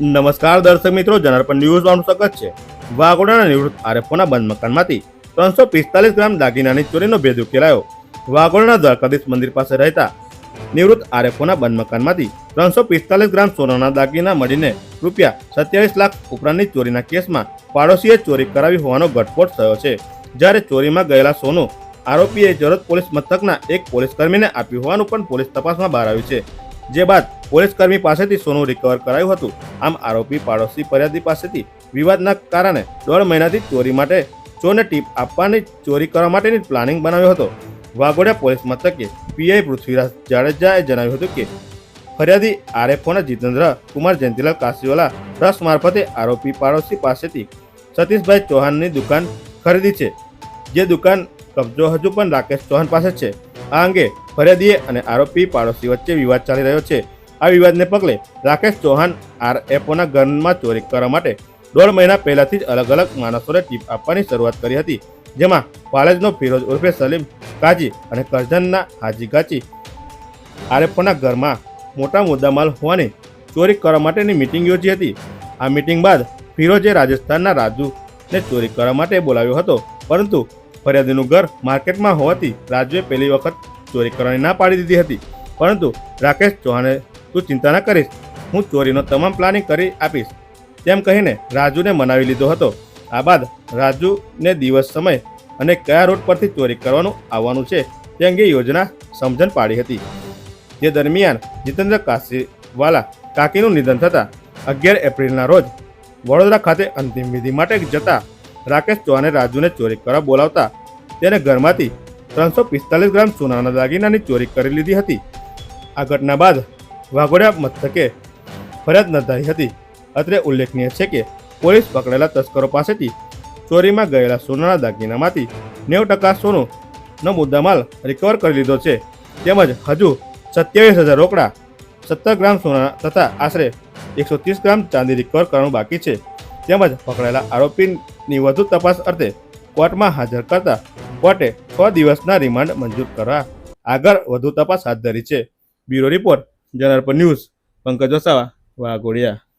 નમસ્કાર દર્શક મિત્રો, જનાર્પણ ન્યૂઝ આપનું સ્વાગત છે. વાઘોડાના નિવૃત્ત આરએફઓના બંધ મકાનમાંથી ત્રણસો પિસ્તાલીસ ગ્રામ દાગીનાની ચોરીનો ભેદ ઉકેલાયો. વાઘોડાના દ્વારકાધીશ મંદિર પાસે રહેતા નિવૃત્ત આરએફઓના બંધ મકાનમાંથી ત્રણસો પિસ્તાલીસ ગ્રામ સોનાના દાગીના મળીને રૂપિયા સત્યાવીસ લાખ ઉપરાંતની ચોરીના કેસમાં પાડોશીએ ચોરી કરાવી હોવાનો ઘટસ્ફોટ થયો છે. જ્યારે ચોરીમાં ગયેલા સોનું આરોપીએ જરોદ પોલીસ મથકના એક પોલીસકર્મીને આપ્યું હોવાનું પણ પોલીસ તપાસમાં બહાર આવ્યું છે. જે બાદ પોલીસકર્મી પાસેથી સોનું રિકવર કરાયું હતું. આમ આરોપી પાડોશી ફરિયાદી પાસેથી વિવાદના કારણે દોઢ મહિનાથી ચોરી માટે ચોરને ટીપ આપવાની, ચોરી કરવા માટેની પ્લાનિંગ બનાવ્યો હતો. વાઘોડિયા પોલીસ મથકે પીઆઈ પૃથ્વીરાજ જાડેજાએ જણાવ્યું હતું કે, ફરિયાદી આરએફઓના જીતેન્દ્ર કુમાર જયંતિલાલ કાસીવાલા ટ્રસ્ટ મારફતે આરોપી પાડોશી પાસેથી સતીશભાઈ ચૌહાણની દુકાન ખરીદી છે. જે દુકાન કબજો હજુ પણ રાકેશ ચૌહાણ પાસે છે. આ અંગે ફરિયાદીએ અને આરોપી પાડોશી વચ્ચે વિવાદ ચાલી રહ્યો છે. આ વિવાદને પગલે રાકેશ ચૌહાણ આરએફઓના ઘરમાં ચોરી કરવા માટે દોઢ મહિના પહેલાથી જ અલગ અલગ માણસોને ટીપ આપવાની શરૂઆત કરી હતી, જેમાં પાલેજનો ફિરોજ ઉર્ફે સલીમ કાજી અને કરજનના હાજી ગાચી આરએફઓના ઘરમાં મોટા મુદ્દામાલ હોવાની ચોરી કરવા માટેની મિટિંગ યોજી હતી. આ મિટિંગ બાદ ફિરોજે રાજસ્થાનના રાજુને ચોરી કરવા માટે બોલાવ્યો હતો, પરંતુ ફરિયાદીનું ઘર માર્કેટમાં હોવાથી રાજુએ પહેલી વખત ચોરી કરવાની ના પાડી દીધી હતી. પરંતુ રાકેશ ચૌહાણે તું ચિંતા ન કરીશ. હું ચોરીનો તમામ પ્લાનિંગ કરી આપીશ. તેમ કહીને રાજુને મનાવી લીધો હતો. આ બાદ રાજુને દિવસ, સમય અને કયા રોડ પરથી ચોરી કરવાનું આવવાનું છે તે અંગે યોજના સમજણ પાડી હતી. જે દરમિયાન જીતેન્દ્ર કાશીવાલા કાકીનું નિધન થતાં અગિયાર એપ્રિલના રોજ વડોદરા ખાતે અંતિમ વિધિ માટે જતા રાકેશ ચૌહાણે રાજુને ચોરી કરવા બોલાવતા તેને ઘરમાંથી ત્રણસો પિસ્તાલીસ ગ્રામ સોનાના દાગીનાની ચોરી કરી લીધી હતી. આ ઘટના બાદ વાઘોડિયા મથકે ફરિયાદ નોંધાઈ હતી. અત્રે ઉલ્લેખનીય છે કે પોલીસ પકડેલા તસ્કરો પાસેથી ચોરીમાં ગયેલા સોનાના દાગીનામાંથી નેવું ટકા સોનું મુદ્દામાલ રિકવર કરી લીધો છે. તેમજ હજુ સત્યાવીસ હજાર રોકડા, સત્તર ગ્રામ સોના તથા આશરે એકસો ત્રીસ ગ્રામ ચાંદી રિકવર કરવાનું બાકી છે. તેમજ પકડાયેલા આરોપીની વધુ તપાસ અર્થે કોર્ટમાં હાજર કરતા કોર્ટે છ દિવસના રિમાન્ડ મંજૂર કરવા આગળ વધુ તપાસ હાથ ધરી છે. Bureau report general news Pankaj Vasava Waghodia